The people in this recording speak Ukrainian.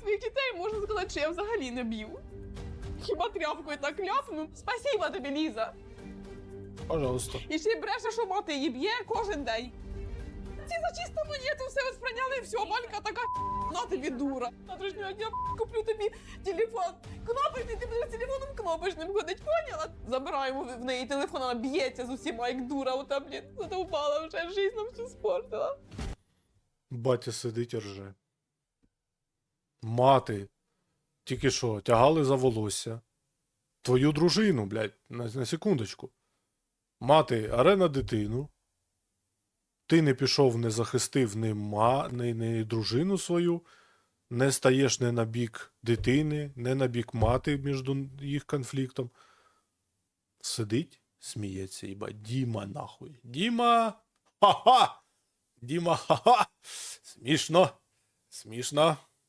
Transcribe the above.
своїх дітей, можна сказати, що я взагалі не б'ю. Хіба тряпкою так ляпну? Спасіба тобі, Ліза. Пожалуйста. І ще й бреше, що мати її б'є кожен день. Ці за монету все сприйняли, і все, малька така на тобі дура. Завтрашнього дня куплю тобі телефон. Кнопочний, ти будеш телефоном кнопочним ходить, поняла? Забираємо в неї телефон, вона б'ється з усіма, як дура, ота, блін, задовбала вже, жизнь нам всю спортила. Батя сидить і рже. Мати. Тільки що, тягали за волосся. Твою дружину, блядь, на, на секундочку. Мати аре на дитину. Ти не пішов, не захистив ні, ма, ні, ні дружину свою, не стаєш не на бік дитини, не на бік мати між їх конфліктом. Сидить, сміється, їбать. Діма, нахуй. Діма! Ха-ха! Діма, ха-ха! Смішно. Смішно.